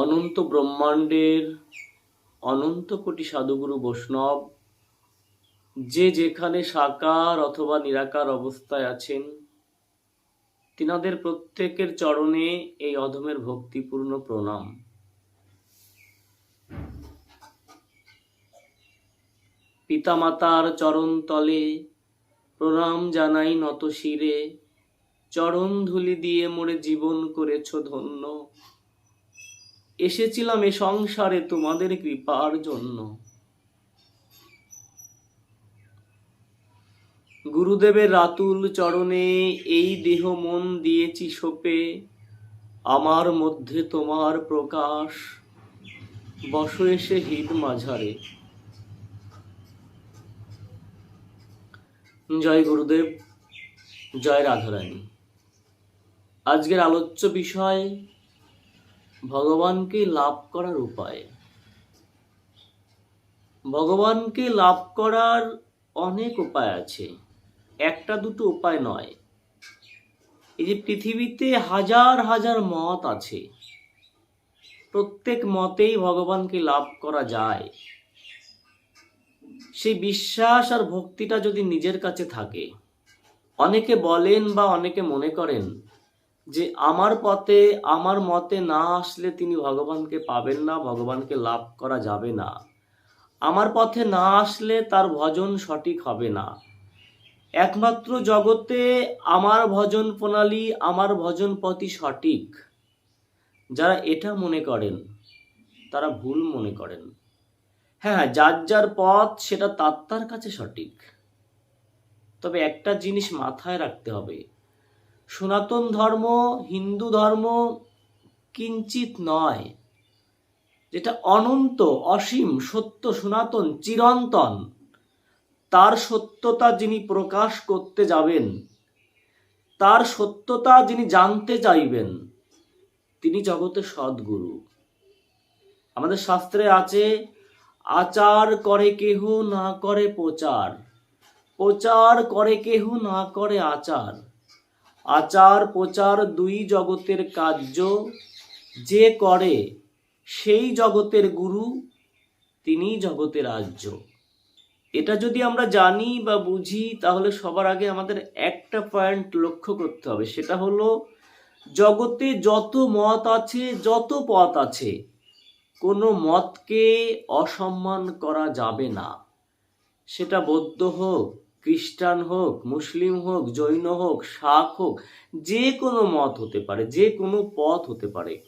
অনন্ত ব্রহ্মাণ্ডের অনন্ত কোটি সাধুগুরু বৈষ্ণব যে যেখানে সাকার অথবা নিরাকার অবস্থায় আছেন, তিনাদের প্রত্যেকের চরণে এই অধমের ভক্তিপূর্ণ প্রণাম। পিতামাতার চরণ তলে প্রণাম জানাই নত শিরে, চরণ ধুলি দিয়ে মোরে জীবন করেছ ধন্য। এসেছিলাম এ সংসারে তোমাদের কৃপার জন্য। গুরুদেবের রাতুল চরণে এই দেহ মন দিয়েছি সোপে আমার মধ্যে তোমার প্রকাশ। বস এসে হিত মাঝারে। জয় গুরুদেব, জয় রাধারানী। আজকের আলোচ্য বিষয় ভগবানকে লাভ করার উপায়। ভগবানকে লাভ করার অনেক উপায় আছে। একটা দুটো উপায় নয়। এই যে পৃথিবীতে হাজার হাজার মত আছে। প্রত্যেক মতেই ভগবানকে লাভ করা যায়। সেই বিশ্বাস আর ভক্তিটা যদি নিজের কাছে থাকে, অনেকে বলেন বা অনেকে মনে করেন যে আমার পথে, আমার মতে না আসলে তিনি ভগবানকে পাবেন না, ভগবানকে লাভ করা যাবে না। আমার পথে না আসলে তার ভজন সঠিক হবে না। একমাত্র জগতে আমার ভজন প্রণালী, আমার ভজন পথই সঠিক। যারা এটা মনে করেন, তারা ভুল মনে করেন। হ্যাঁ হ্যাঁ যার যার পথ, সেটা তার তার কাছে সঠিক। তবে একটা জিনিস মাথায় রাখতে হবে। সনাতন ধর্ম, হিন্দু ধর্ম কিঞ্চিত নয়। যেটা অনন্ত, অসীম, সত্য, সনাতন, চিরন্তন, তার সত্যতা যিনি প্রকাশ করতে যাবেন, তার সত্যতা যিনি জানতে চাইবেন, তিনি জগতের সদ্গুরু। আমাদের শাস্ত্রে আছে, আচার করে কেহ না করে প্রচার প্রচার করে কেহ না করে আচার। আচার প্রচার দুই জগতের কার্য। যে করে, সেই জগতের গুরু, তিনি জগতের রাজ্য এটা যদি আমরা জানি বা বুঝি, তাহলে সবার আগে আমাদের একটা পয়েন্ট লক্ষ্য করতে হবে। সেটা হলো, জগতে যত মত আছে, যত পথ আছে, কোনো মতকে অসম্মান করা যাবে না। সেটা বৌদ্ধ হোক খ্রিস্টান হোক, মুসলিম হোক, জৈন হোক, শাক হোক, যে কোনো মত হতে পারে, যে কোনো পথ হতে পারে।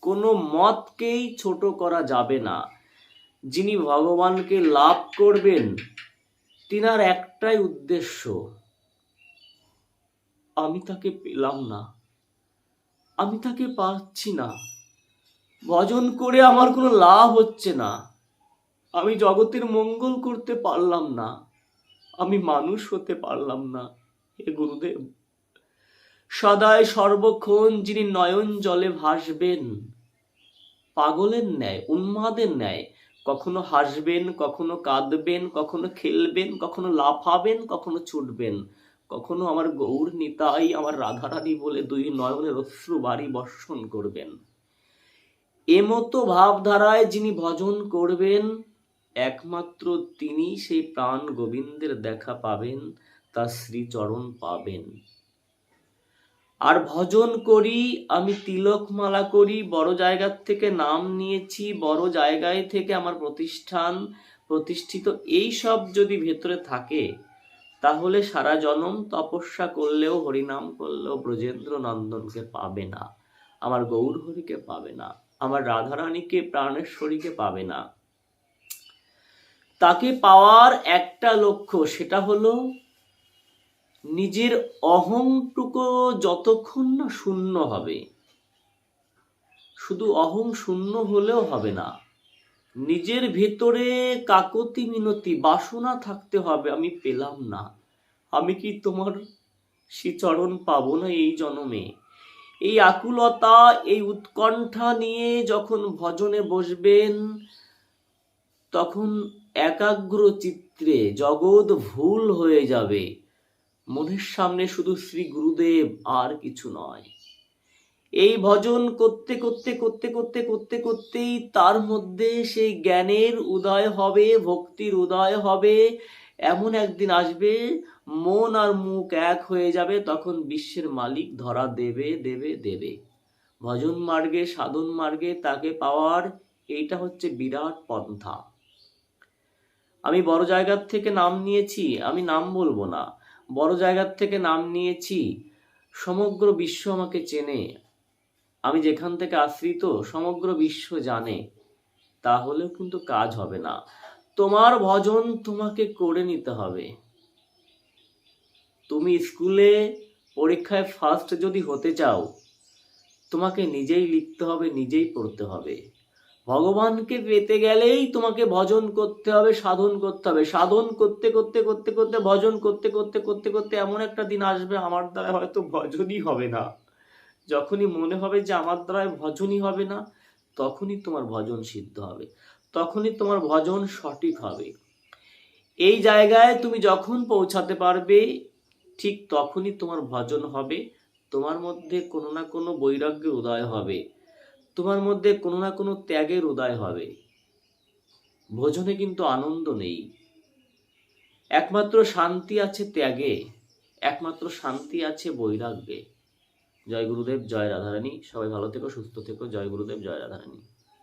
কোনো মতকেই ছোট করা যাবে না। যিনি ভগবানকে লাভ করবেন, তিনার একটাই উদ্দেশ্য, আমি তাকে পেলাম না। আমি তাকে পাচ্ছি না। ভজন করে আমার কোনো লাভ হচ্ছে না। আমি জগতের মঙ্গল করতে পারলাম না। আমি মানুষ হতে পারলাম না হে গুরুদেব। সদায় সর্বক্ষণ যিনি নয়ন জলে ভাসবেন, পাগলের ন্যায়, উন্মাদের ন্যায়, কখনো হাসবেন, কখনো কাঁদবেন, কখনো খেলবেন, কখনো লাফাবেন, কখনো ছুটবেন, কখনো আমার গৌর নিতাই, আমার রাধারানী বলে দুই নয়নের অশ্রু বাড়ি বর্ষণ করবেন। এমতো ভাবধারায় যিনি ভজন করবেন একমাত্র তিনি সেই প্রাণ গোবিন্দের দেখা পাবেন তার শ্রীচরণ পাবেন। আর ভজন করি, আমি তিলকমালা করি, বড় জায়গার থেকে নাম নিয়েছি, বড় জায়গায় থেকে আমার প্রতিষ্ঠান প্রতিষ্ঠিত, এই সব যদি ভেতরে থাকে, তাহলে সারা জনম তপস্যা করলেও, হরিনাম করলেও ব্রজেন্দ্র নন্দনকে পাবে না, আমার গৌর হরিকে পাবে না, আমার রাধারানীকে, প্রাণেশ্বরীকে পাবে না। তাকে পাওয়ার একটা লক্ষ্য, সেটা হলো নিজের অহংটুকু যতক্ষণ না শূন্য হবে, শুধু অহং শূন্য হলেও হবে না, নিজের ভেতরে কাকতি মিনতি, বাসনা থাকতে হবে, আমি পেলাম না, আমি কি তোমার শ্রীচরণ পাবো না এই জন্মে? এই আকুলতা, এই উৎকণ্ঠা নিয়ে যখন ভজনে বসবেন, তখন একাগ্র চিত্রে জগৎ ভুল হয়ে যাবে। মনের সামনে শুধু শ্রী গুরুদেব আর কিছু নয়। এই ভজন করতে করতে করতে করতে করতে, করতেই তার মধ্যে সেই জ্ঞানের উদয় হবে, ভক্তির উদয় হবে। এমন একদিন আসবে, মন আর মুখ এক হয়ে যাবে, তখন বিশ্বের মালিক ধরা দেবে দেবে দেবে। ভজন মার্গে, সাধন মার্গে তাকে পাওয়ার এইটা হচ্ছে বিরাট পন্থা। আমি বড় জায়গার থেকে নাম নিয়েছি, আমি নাম বলব না। বড় জায়গার থেকে নাম নিয়েছি, সমগ্র বিশ্ব আমাকে চেনে। আমি যেখান থেকে আশ্রিত, সমগ্র বিশ্ব জানে। তাহলেও কিন্তু কাজ হবে না। তোমার ভজন তোমাকে করে নিতে হবে। তুমি স্কুলে পরীক্ষায় ফার্স্ট যদি হতে চাও, তোমাকে নিজেই লিখতে হবে, নিজেই পড়তে হবে। ভগবানকে পেতে গেলেই তোমাকে ভজন করতে হবে, সাধন করতে হবে। সাধন করতে করতে করতে করতে, ভজন করতে করতে করতে করতে এমন একটা দিন আসবে আমার দ্বারা হয়তো ভজনই হবে না। যখনই মনে হবে যে আমার দ্বারায় ভজনই হবে না, তখনই তোমার ভজন সিদ্ধ হবে। তখনই তোমার ভজন সঠিক হবে। এই জায়গায় তুমি যখন পৌঁছাতে পারবে, ঠিক তখনই তোমার ভজন হবে। তোমার মধ্যে কোনো না কোনো বৈরাগ্যের উদয় হবে। তোমার মধ্যে কোনো না কোনো ত্যাগের উদয় হবে। ভোজনে কিন্তু আনন্দ নেই। একমাত্র শান্তি আছে ত্যাগে, একমাত্র শান্তি আছে বৈরাগ্যে। জয় গুরুদেব, জয় রাধারানী। সবাই ভালো থেকো, সুস্থ থেকো। জয় গুরুদেব, জয় রাধারানী।